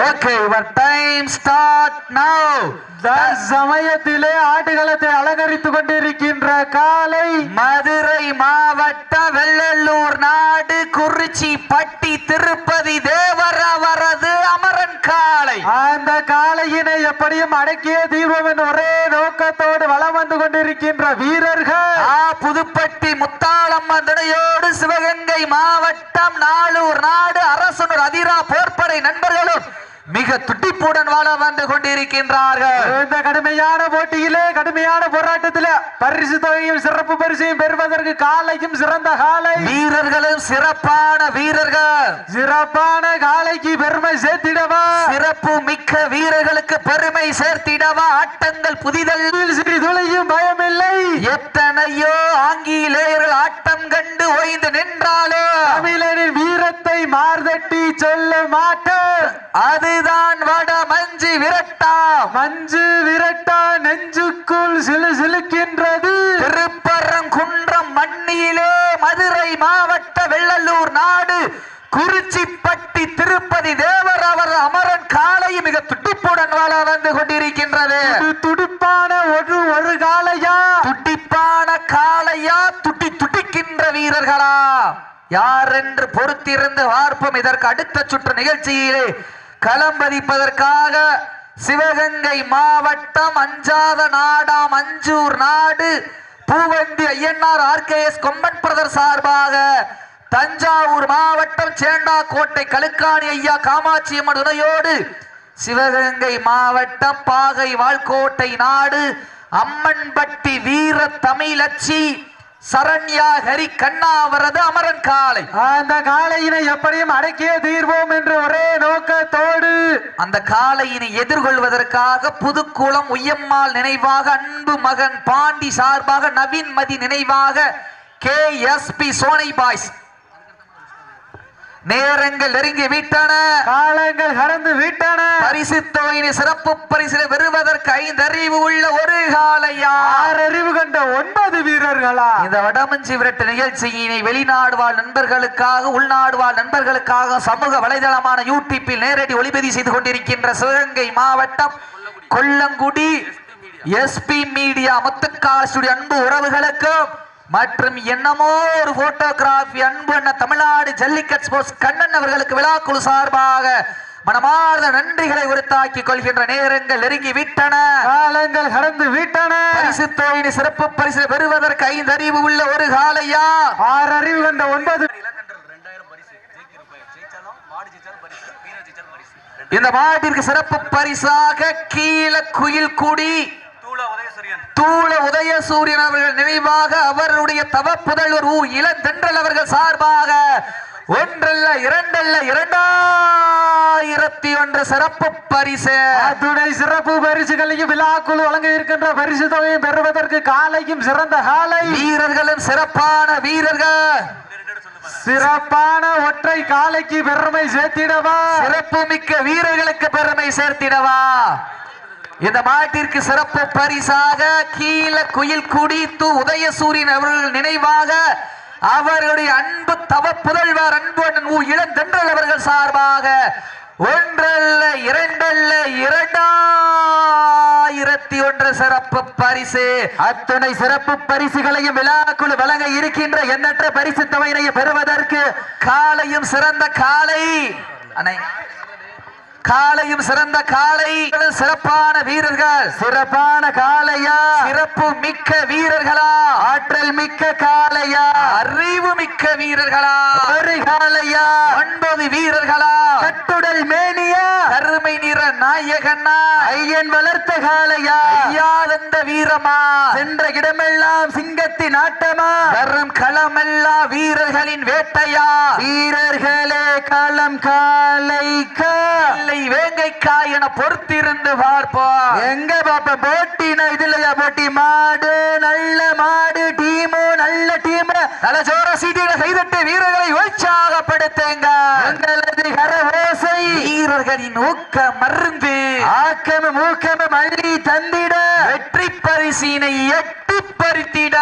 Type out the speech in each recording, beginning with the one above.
Okay your time start now சமயத்திலே ஆடுகளத்தை அலங்கரித்துக் கொண்டிருக்கின்ற காலை மதுரை மாவட்ட வெள்ளலூர் நாடு குறிச்சி பட்டி திருப்பதி தேவர் அவரது அமரன் காளை. அந்த காளையினை எப்படியும் அடக்கிய என்ற ஒரே நோக்கத்தோடு வலம் வந்து கொண்டிருக்கின்ற வீரர்கள். ஆ புதுப்பட்டி முத்தாளம்மன் துணையோடு சிவகங்கை மாவட்டம் நாளூர் நாடு அரசனூர் அதிரா போர்ப்படை நண்பர்களும் மிக துடிப்புடன் வாழ வந்து கொண்டிருக்கின்றார்கள். இந்த கடுமையான போட்டியிலே கடுமையான போராட்டத்திலே பரிசு தொகையும் சிறப்பு பரிசையும் பெறுவதற்கு காலையும் சிறந்த காலை. வீரர்களும் சிறப்பான வீரர்கள். சிறப்பான காலைக்கு பெருமை சேர்த்திடவா? சிறப்பு மிக்க வீரர்களுக்கு பெருமை சேர்த்திடவா? ஆட்டங்கள் புதிதல். சிறிதுளையும் பயமில்லை. எத்தனையோ ஆங்கிலேயர்கள் ஆட்டம் கண்டு ஓய்ந்து நின்றாலோ. தமிழனின் வீரத்தை மார்தட்டி சொல்ல மாட்டேன் அதுதான் வட மஞ்சு விரட்டா. மஞ்சு விரட்டா நெஞ்சுக்குள் சிலு சிலுக்கின்றது. திருப்பரங்குன்றம் மண்ணிலே மதுரை மாவட்ட வெள்ளலூர் நாடு. குறிச்சிப்பட்டி திருப்பதி தேவர் அவர் அமரன் காலை மிக துடிப்புடன் வாழ வந்து கொண்டிருக்கின்றது. துடுப்பான ஒரு ஒரு காலையா துடிப்பான காளையா? துட்டி துடிக்கின்ற வீரர்களா? யார் என்று பொறுத்திருந்து பார்ப்போம். இதற்கு அடுத்த சுற்று நிகழ்ச்சியிலே களம் பதிப்பதற்காக சிவகங்கை மாவட்டம் அஞ்சாத நாடாம் அஞ்சூர் நாடு. பூவந்தி ஐயன்னார் ஆர்கேஎஸ் கொம்பன் பிரதர் சார்பாக தஞ்சாவூர் மாவட்டம் சேண்டாக்கோட்டை கழுக்காணி ஐயா காமாட்சி அம்மன் துணையோடு சிவகங்கை மாவட்டம் பாகை வாழ்கோட்டை நாடு. அம்மன்பட்டி வீர தமிழச்சி சரண்யா ஹரி கண்ணா அவரது அமரன் காலை. அந்த காளையினை எப்படியும் அடக்கியே தீர்வோம் என்ற ஒரே நோக்கத்தோடு. அந்த காளையினை எதிர்கொள்வதற்காக புதுக்குளம் உய்யம்மாள் நினைவாக அன்பு மகன் பாண்டி சார்பாக நவீன் மதி நினைவாக K S P Sonai boys நேரங்கள் நெருங்கி விட்டன. காலங்கள் கடந்து விட்டன. பரிசு தொகையினை சிறப்பு பரிசில பெறுவதற்கு ஐந்து அறிவு உள்ள ஒரு காளையா? ஆறு அறிவு கண்ட ஒன்பது வீரர்களா? இந்த வடமஞ்சி விரட்டு நிகழ்ச்சியினை வெளிநாடு வாழ் நண்பர்களுக்காக உள்நாடு வாழ் நண்பர்களுக்காக சமூக வலைதளமான யூடியூப்பில் நேரடி ஒளிபதி செய்து கொண்டிருக்கின்ற சிவகங்கை மாவட்டம் Kollangudi. SP media Muthukkal studio அன்பு உறவுகளுக்கும் மற்றும் என்னமோ ஒரு போட்டோகிராஃபி அன்பு அண்ணன் தமிழ்நாடு ஜல்லிக்கட் ஸ்போர்ட்ஸ் கண்ணன் அவர்களுக்கு விழாக்குழு சார்பாக மனமார்ந்த நன்றிகளை உரித்தாக்கிக் கொள்கின்ற நேரங்கள் நெருங்கி விட்டன. காலங்கள் கடந்து விட்டன. பரிசு தொகையினை சிறப்பு பரிசு பெறுவதற்கு ஐந்து அறிவு உள்ள ஒரு காலையா? ஆறு அறிவு கண்ட ஒன்பது. இந்த மாட்டிற்கு சிறப்பு பரிசாக கீழ குயில் குடி. தூள உதயசூரியன் அவர்கள் நினைவாக அவருடைய தவ புதல்வர் ஊ இளந்தென்றல் அவர்கள் சார்பாக ஒன்றல்ல இரண்டல்ல இரண்டாயிரத்தி ஒன்று சிறப்பு பரிசு. அத்துணை சிறப்பு பரிசுகளையும் விழாக்குழு வழங்க இருக்கின்ற பரிசு தொகையும் பெறுவதற்கு காலையும் சிறந்த காலை. வீரர்களும் சிறப்பான வீரர்கள். சிறப்பான ஒற்றை காலைக்கு பெருமை சேர்த்திடவா? சிறப்பு மிக்க வீரர்களுக்கு பெருமை சேர்த்திடவா? இந்த மாட்டிற்கு சிறப்பு பரிசாக கீழ குயில் குடித்து உதயசூரியன் அவர்கள் நினைவாக அவர்களுடைய அன்பு தவ புதல்வர் அன்பு அண்ணன் இளந்தென்றல் அவர்கள் சார்பாக ஒன்றல்ல இரண்டல்ல இரண்டாயிரத்தி ஒன்று சிறப்பு பரிசு. அத்துணை சிறப்பு பரிசுகளையும் விழாக்குழு வழங்க இருக்கின்ற எண்ணற்ற பரிசு தொகையினையும் பெறுவதற்கு காலையும் சிறந்த காலை. அனை காலையும் சிறந்த காலை சிறப்பான வீரர்கள். சிறப்பான காளையா? சிறப்பு மிக்க வீரர்களா? ஆற்றல் மிக்க காளையா? அறிவு மிக்க வீரர்களா? ஒரு காளையா? ஒன்பது வீரர்களா? கட்டுடல் மேனியா? கருமை நிற நாயகனா? ஐயன் வளர்த்த காளையா? ஐயாதந்த வீரமா? சென்ற இடமெல்லாம் சிங்கத்தின் ஆட்டமா? வரும் களமெல்லா வீரர்களின் வேட்டையா? வீரர்களே களம் காளைக்கா இல்லை வேங்கைக்கா என பொறுத்திருந்து பார்ப்போம். எங்க பாப்ப போட்டினா இதுலயா போட்டி? மாடு நல்ல நல்ல டீம் நல்ல ஜோர சீட்டியில கைதட்டு வீரர்களை உற்சாகப்படுத்துங்க. எங்களது கரவோசை வீர வீரர்களின் ஊக்க மருந்து. ஆக்கமும் ஊக்கமும் அள்ளி தந்திட. வெற்றி பரிசினை எட்டி பறித்திட.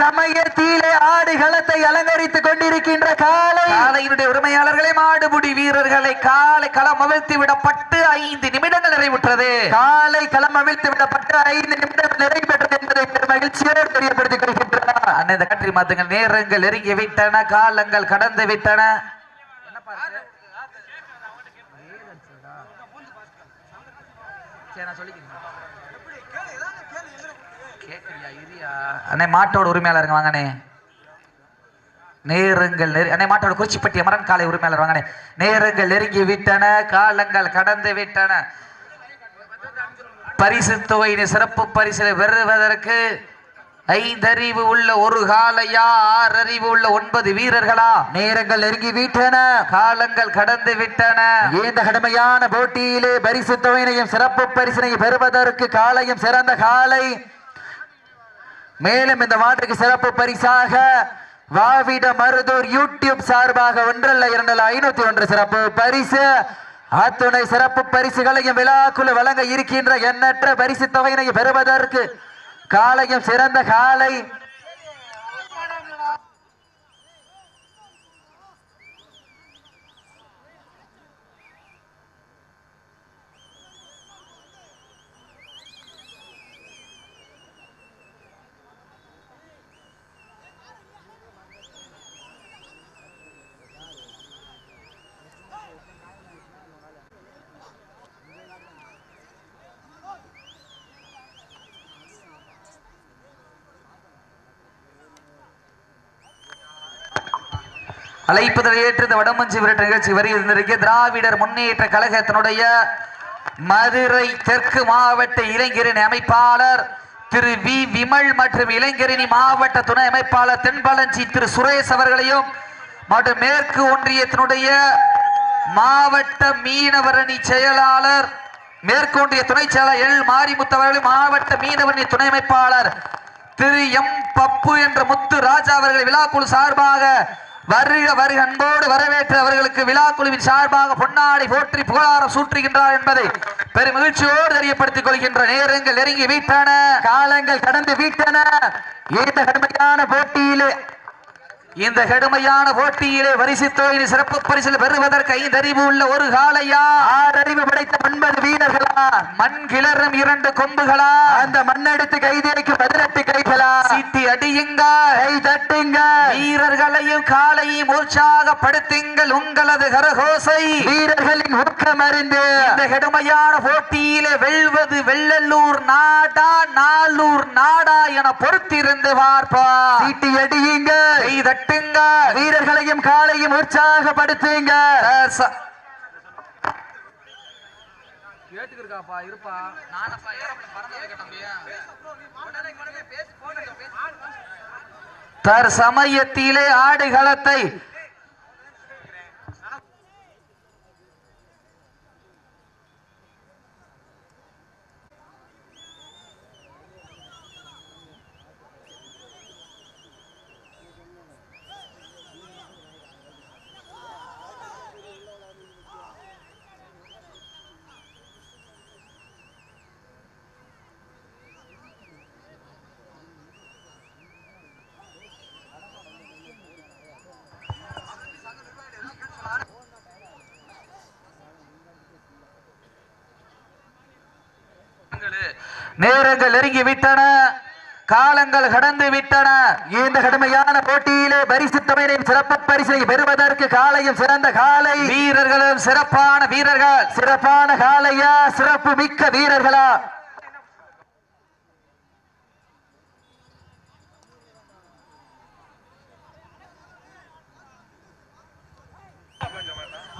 சமயத்திலே ஆடுகளத்தை அலங்கரித்துக் கொண்டிருக்கின்ற காலை. காலையினுடைய உரிமையாளர்களே மாடுபுடி வீரர்களை காலை களம் அவிழ்த்து விடப்பட்டு ஐந்து நிமிடங்கள் நிறைவுற்றது. காலை களம் அவிழ்த்து விடப்பட்டு ஐந்து நிமிடம் நிறைவேற்றது என்பதை மகிழ்ச்சியோடு தெரியப்படுத்திக் கொள்கின்றார் அண்ணன் இந்த கற்றி மாத்துங்கள். நேரங்கள் நெருங்கி விட்டன காலங்கள் கடந்து விட்டன. அண்ணே மாட்டோட உரிமையாளருங்க வாங்கண்ணே நேரங்கள் அண்ணே மாட்டோட குறிச்சிப்பட்டிய அமரன் காலை உரிமையாளர் வாங்கண்ணே நேரங்கள் நெருங்கி விட்டன காலங்கள் கடந்து விட்டன. பரிசு தொகையினை சிறப்பு பரிசு பெறுவதற்கு ஐந்தறிவு உள்ள ஒரு காலையா? ஆறு அறிவு உள்ள ஒன்பது வீரர்களா? நேரங்கள் நெருங்கி விட்டன. காலங்கள் கடந்து விட்டன. இந்த கடுமையான போட்டியிலே பரிசு தொகையினையும் சிறப்பு பரிசினையும் பெறுவதற்கு காலையும் சிறந்த காலை. மேலும் இந்த மாட்டுக்கு சிறப்பு பரிசாக வாவிட மருதூர் யூடியூப் சார்பாக ஒன்றல்ல இரண்டல்ல ஐநூத்தி ஒன்று சிறப்பு பரிசு. அத்துணை சிறப்பு பரிசுகளையும் விழாக்குழு வழங்க இருக்கின்ற எண்ணற்ற பரிசு தொகையினையும் பெறுவதற்கு காலையும் சிறந்த காலை. அழைப்பதில் ஏற்று இந்த வடமஞ்சி விரட்டு நிகழ்ச்சி வருகின்ற திராவிடர் முன்னேற்ற கழகத்தினுடைய மதுரை தெற்கு மாவட்ட இளைஞரணி அமைப்பாளர் திரு வி. விமல் மற்றும் இளைஞரணி மாவட்ட துணை அமைப்பாளர் தென்பழஞ்சி திரு சுரேஷ் அவர்களையும் மற்றும் மேற்கு ஒன்றியத்தினுடைய மாவட்ட மீனவரணி செயலாளர் மேற்கு ஒன்றிய துணை செயலாளர் எல். மாரிமுத்தவர்களையும் மாவட்ட மீனவரணி துணை அமைப்பாளர் திரு எம். பப்பு என்ற முத்து ராஜா அவர்களை விழாக்குழு சார்பாக வருக வருக அன்போடு வரவேற்று அவர்களுக்கு விழாக்குழுவின் சார்பாக பொன்னாடை போற்றி புகழாரம் சூற்றுகின்றார் என்பதை பெரும் மகிழ்ச்சியோடு தெரியப்படுத்திக் கொள்கின்ற நேரங்கள் நெருங்கி வீட்டன காலங்கள் கடந்து வீட்டன. இந்த கடுமையான போட்டியிலே இந்த கடுமையான போட்டியிலே வரிசை தொகையின் சிறப்பு பரிசில் பெறுவதற்கு ஐந்தறிவு உள்ள ஒரு காலையா? ஆறறிவு படைத்த ஒன்பது வீரர்கள் மண் கிளறும் இரண்டு கொம்புகளா? அந்த மண்ணெடுத்து கைதேக்கு பதினெட்டு கைகளா? சீட்டி அடியுங்க? கை தட்டுங்க. வீரர்களையும் காலையும் உற்சாகப்படுத்துங்கள் உங்களது கரகோசை. வீரர்களின் ஊக்கம் அறிந்து. இந்த கடுமையான போட்டியிலே வெல்வது வெள்ளல்லூர் நாடா நாளூர் நாடா என பொறுத்திருந்து பார்ப்பா. சீட்டி அடியுங்க. கை தட்டுங்க. வீரர்களையும் காலையும் உற்சாகப்படுத்துங்க. இருப்பா. தற்சமயத்திலே ஆடுகளத்தை நேரங்கள் நெருங்கி விட்டன. காலங்கள் கடந்து விட்டன. இந்த கடுமையான போட்டியிலே பரிசு தொகையின் சிறப்பு பரிசை பெறுவதற்கு காலையும் சிறந்த காலை. வீரர்களும் சிறப்பான வீரர்கள். சிறப்பான காலையா? சிறப்பு மிக்க வீரர்களா?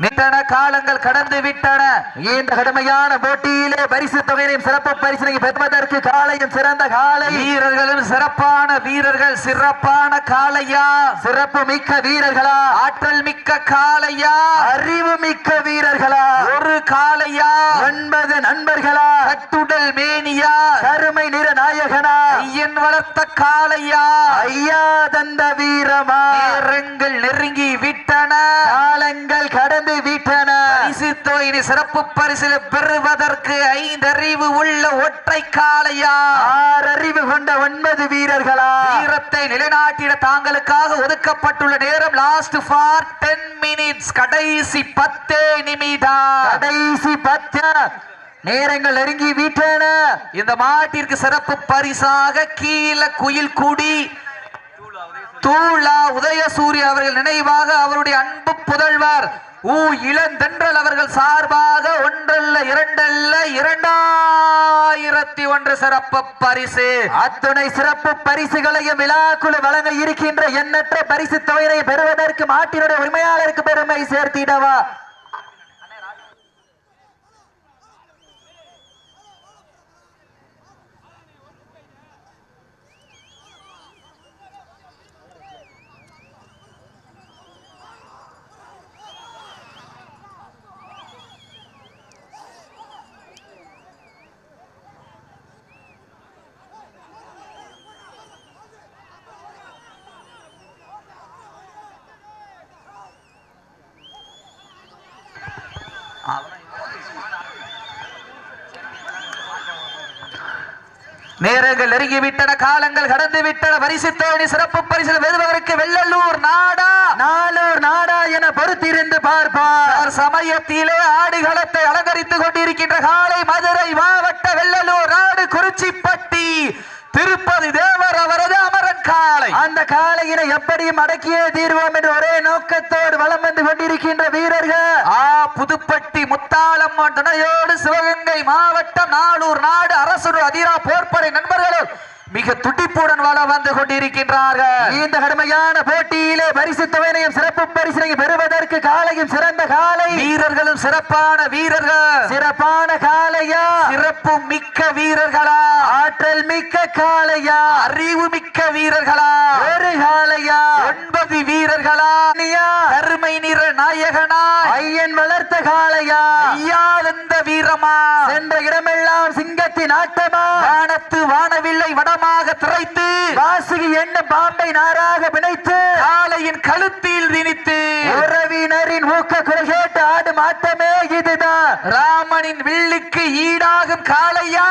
நின்றன காலங்கள் கடந்து விட்டன. இந்த கடுமையான போட்டியிலே பரிசு தொகையினையும் சிறப்பு பரிசினை பெறுவதற்கு காலையும் சிறந்த காலை. வீரர்களும் சிறப்பான வீரர்கள் சிறப்பான காளையா? சிறப்பு மிக்க வீரர்களா? ஆற்றல் மிக்க காளையா? அறிவு மிக்க வீரர்களா? ஒரு காளையா? ஒன்பது நண்பர்களா? கட்டுடல் மேனியா? கருமை நிற நாயகனா? ஐயன் வளர்த்த காளையா? ஐயா தந்த வீரமா? நேரங்கள் நெருங்கி விட்டன. காலங்கள் கடந்து கடந்து விட்டன தொகையினை சிறப்பு பரிசில் பெறுவதற்கு ஐந்தறிவு உள்ள ஒற்றை காளையா ஆறு அறிவு கொண்ட ஒன்பது வீரர்களா? வீரத்தை நிலைநாட்டிட தாங்களுக்காக ஒதுக்கப்பட்டுள்ள நேரம் லாஸ்ட் ஃபார் டென் மினிட்ஸ் கடைசி பத்தே நிமிடம். கடைசி பத்து. நேரங்கள் நெருங்கி விட்டன. இந்த மாட்டிற்கு சிறப்பு பரிசாக கீழ குயில் குடி தூளா உதயசூரிய அவர்கள் நினைவாக அவருடைய அன்பு புதல்வர் ஊ இளந்தென்றல் அவர்கள் சார்பாக ஒன்றல்ல இரண்டல்ல இரண்டாயிரத்தி ஒன்று சிறப்பு பரிசு. அத்துணை சிறப்பு பரிசுகளையும் விழாக்குழு வழங்க இருக்கின்ற எண்ணற்ற பரிசு தொகையை பெறுவதற்கு மாட்டினுடைய உரிமையாளருக்கு பெருமை சேர்த்திடவா? நேரங்கள் நெருங்கி விட்டன காலங்கள் கடந்து விட்டன பரிசு தேடி சிறப்பு பரிசு பெறுவதற்கு வெள்ளலூர் நாடா நாளூர் நாடா என பொறுத்திருந்து பார்ப்பார். சமயத்திலே ஆடுகளத்தை அலங்கரித்துக் கொண்டிருக்கின்ற காலை மதுரை மாவட்ட வெள்ளலூர் நாடு குறிச்சிப்பட்டி திருப்பதி தேவர் அவரது அமர காலை. அந்த காளையினை எப்படியும் அடக்கியே தீர்வோம் என்று ஒரே நோக்கத்தோடு வலம் வந்து கொண்டிருக்கின்ற வீரர்கள். ஆ புதுப்பட்டி முத்தாளம்மன் துணையோடு சிவகங்கை மாவட்டம் நாளூர் நாடு அரசு அதிரா போர்ப்படை நண்பர்களும் மிக துடிப்புடன் வளம் வந்து கொண்டிருக்கின்றார்கள். இந்த கடுமையான போட்டியிலே பரிசு தொகையினையும் சிறப்பு பரிசினையும் பெறுவதற்கு காளையும் சிறந்த காளை வீரர்களும் சிறப்பான வீரர்கள். சிறப்பான காளையா சிறப்பு மிக்க வீரர்களா? ஆற்றல் மிக்க காளையா அறிவு மிக்க வீரர்களா? ஒரு காளையா ஒன்பது வீரர்களா? கருமை நிற நாயகனாய் ஐயன் வளர்த்த காளையா ஐயாதந்த வீரமா? சென்ற இடமெல்லாம் சிங்கத்தின் ஆட்டமா? வானத்து வானவில்லை வடமாக திரைத்து வாசுகி என்ன பாம்பை நாராக பிணைத்து காளையின் கழுத்தில் திணித்து உறவினரின் ஊக்க குரல் கேட்டு ஆடும் ஆட்டமே இதுதான். ராமனின் வில்லுக்கு ஈடாகும் காளையா?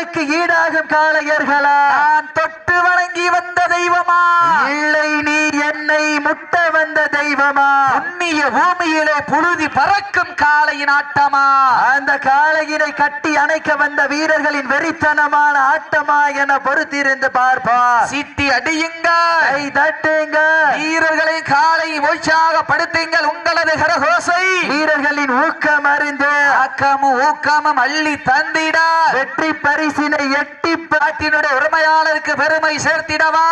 வாளுக்கு ஈடாகும் காளையர்களா? நான் தொட்டு வணங்கி வந்த தெய்வமா? இல்லை நீ என்னை முட்ட வந்த தெய்வமா? புண்ணிய பூமியிலே புழுதி பறக்கும் காளையின் ஆட்டமா? அந்த காளையினை கட்டி அணைக்க வந்த வீரர்களின் வெறித்தனமான ஆட்டமா என பொறுத்திருந்து பார்ப்பார். சீட்டி அடியுங்க. கை தட்டுங்க. வீரர்களை காலை உற்சாகப்படுத்துங்கள் உங்களது கரகோசை. வீரர்களின் ஊக்கம் அறிந்து ஆக்கமும் ஊக்கமும் அள்ளி தந்திட. வெற்றி பரிசினை எட்டி பாட்டினுடைய உரிமையாளருக்கு பெருமை சேர்த்திடவா?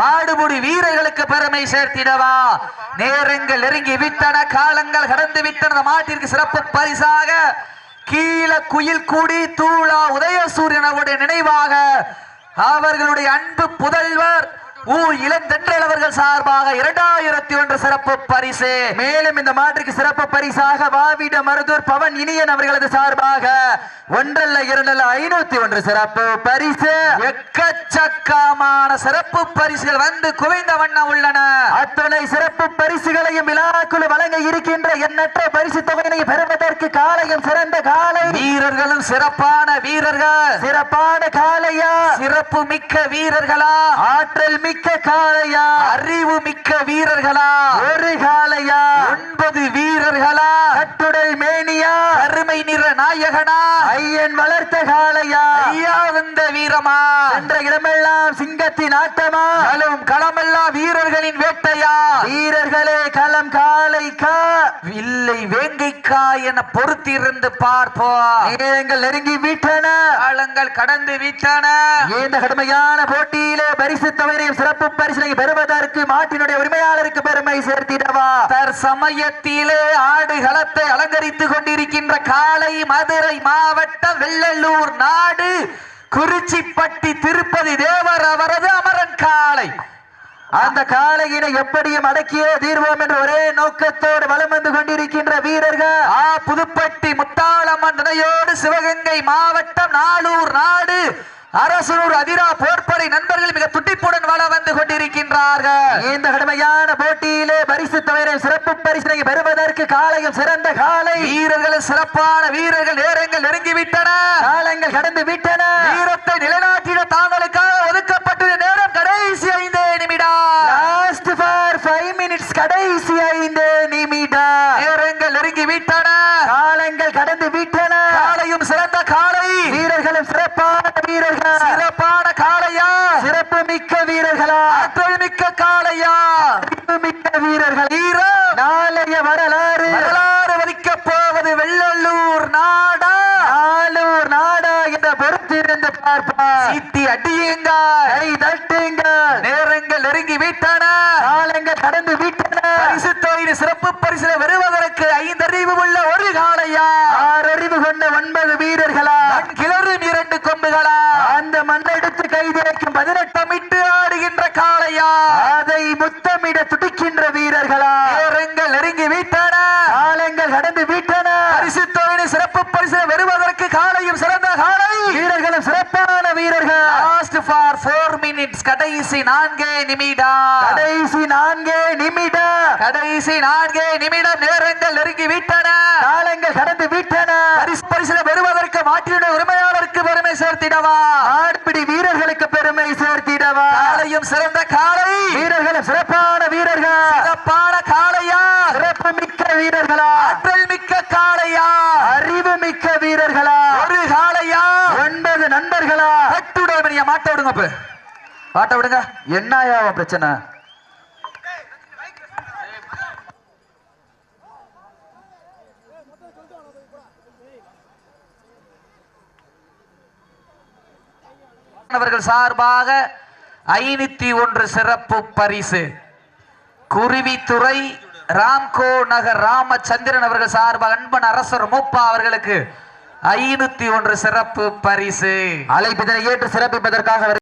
மாடுபுடி வீரர்களுக்கு பெருமை சேர்த்திடவா? நேரங்கள் நெருங்கி விட்டன காலங்கள் கடந்து விட்டன. மாட்டிற்கு சிறப்பு பரிசாக கீழ குயில் கூடி தூளா உதயசூரியனவுடைய நினைவாக அவர்களுடைய அன்பு புதல்வர் ஊ இளந்தென்றல் அவர்கள் சார்பாக இரண்டாயிரத்தி ஒன்று சிறப்பு பரிசு. மேலும் இந்த மாற்றுக்கு சிறப்பு பரிசாக வாவிட மருதூர் பவன் இனியன் அவர்களது சார்பாக ஒன்றல்ல இரண்டல்ல ஐநூத்தி ஒன்று சிறப்பு பரிசு. எக்கச்சக்கமான சிறப்பு பரிசுகள் வந்து குவிந்த வண்ணம் உள்ளன. அத்துணை சிறப்பு பரிசுகளையும் விழாக்குழு வழங்க இருக்கின்ற எண்ணற்ற பரிசு தொகையினை பெறுவதற்கு காலையும் சிறந்த காலை. வீரர்களும் சிறப்பான வீரர்கள். சிறப்பான காளையா சிறப்பு மிக்க வீரர்களா? ஆற்றல் மிக்க காளையா? அறிவு மிக்க வீரர்களா? ஒரு காளையா? ஒன்பது வீரர்களா? கட்டுடல் மேனியா? கருமை நிற நாயகனா? ஐயன் வளர்த்த காளையா? ஐயா வந்த வீரமா? சென்ற இடமெல்லாம் சிங்கத்தின் ஆட்டமா? களம் களமெல்லாம் வீரர்களின் வேட்டையா? வீரர்களே களம் காளைக்கா? இல்லை வேங்கைக்கா என பொறுத்திருந்து பார்ப்போம். நேரங்கள் நெருங்கி விட்டன. காலங்கள் கடந்து விட்டன. இந்த கடுமையான போட்டியிலே பரிசு தொகையையும் சிறப்பு பரிசினை பெறுவதற்கு மாட்டினுடைய உரிமையாளருக்கு பெருமை சேர்த்திடவா? தற்சமயத்திலே ஆடுகளத்தை அலங்கரித்துக் கொண்டிருக்கின்ற காலை மதுரை மாவட்டம் வெள்ளலூர் நாடு குறிச்சிப்பட்டி திருப்பதி தேவர் அவரது அமரன் காளை. அந்த காளையினை எப்படியும் அடக்கியே தீர்வோம் என்று ஒரே நோக்கத்தோடு வலம் வந்து கொண்டிருக்கின்ற வீரர்கள் ஆ புதுப்பட்டி முத்தாளம்மன் துணையோடு சிவகங்கை மாவட்டம் நாளூர் நாடு. அரசனூர் அதிரா போர்ப்படை நண்பர்கள் மிக துடிப்புடன் வள வந்து கொண்டிருக்கின்றார்கள். இந்த கடுமையான போட்டியிலே பரிசு தவிர சிறப்பு பரிசினை பெறுவதற்கு காலையும் சிறந்த காலை. வீரர்கள் சிறப்பான வீரர்கள் நேரங்கள் நெருங்கிவிட்டன. காலங்கள் கடந்து விட்டன. வீரத்தை நிலைநாட்டிட தாங்களுக்காக ஒதுக்கப்பட்ட நேரம் கடைசி ஐந்து நிமிடம் லாஸ்ட் ஃபார் ஃபைவ் மினிட்ஸ் கடைசி ஐந்து நிமிடம் நேரங்கள் நெருங்கி விட்டன காலங்கள் கடந்து விட்டன காலையும் சிறந்த காலை வீரர்களும் சிறப்பான வீரர்கள் சிறப்பான காளையா சிறப்பு மிக்க வீரர்களா ஆற்றல் மிக்க காளையா சிறப்பு மிக்க வீரர்கள் ஹீரோ நாளைய வரலாறு. வரலாறு வதிக்க போவது வெள்ளல்லூர் நாடா. ஆலூர் நாடா என்ற பொறுத்திருந்து பார்ப்பார் சீட்டி அடியுங்க. கை தட்டுங்க. நேரங்கள் நெருங்கி விட்டன. காலங்கள் கடந்து விட்டன. பரிசு தொகையின் சிறப்பு பரிசில வருவதற்கு ஐந்து அறிவு உள்ள ஒரு காலையா ஆறு அறிவு கொண்ட ஒன்பது வீரர்களா? கிளறும் இரண்டு கொம்புகளா? அந்த மண்ணை கைதேக்கும் பதினெட்டு தமிட்டு ஆடுகின்ற காளையா அதை முத்தமிட துடிக்கின்ற வீரர்களா? நேரங்கள் நெருங்கி விட்டன? காலங்கள் கடந்து விட்டன? பரிசு தொகையின் சிறப்பு பரிசில வருவதற்கு காளையும் சிறந்த காளை வீரர்களும் சிறப்பான வீரர்கள். லாஸ்ட் ஃபார் ஃபோர் மினிட்ஸ் கடைசி நான்கே நிமிடம். கடைசி நான்கே நிமிடம். கடைசி நான்கே நிமிடம். நேரங்கள் நெருங்கி விட்டன? காலங்கள் கடந்து விட்டன? பரிசு பரிசில பெறுவதற்கு மாட்டினுடைய உரிமையாளருக்கு பெருமை சேர்த்திடவா? ஆட்பிடி வீரர்களுக்கு பெருமை சேர்த்திடவா? காளையும் சிறந்த காளை வீரர்களும் சிறப்பான வீரர்கள். சிறப்பான காளையா? சிறப்பு மிக்க வீரர்களா? ஆற்றல் மிக்க காளையா? அறிவு மிக்க வீரர்களா? ஒரு காளையா? ஒன்பது நண்பர்களா? கட்டுடன் நீங்க மாட்ட விடுங்க மாட்ட விடுங்க. என்னையா பிரச்சனை? அவர்கள் சார்பாக ஐநூத்தி ஒன்று சிறப்பு பரிசு. குருவித்துறை ராம்கோ நகர் ராமச்சந்திரன் அவர்கள் சார்பாக அன்பன் அரசர் மூப்பா அவர்களுக்கு ஐநூத்தி ஒன்று சிறப்பு பரிசு. அழைப்பிதனை ஏற்று சிறப்பிப்பதற்காக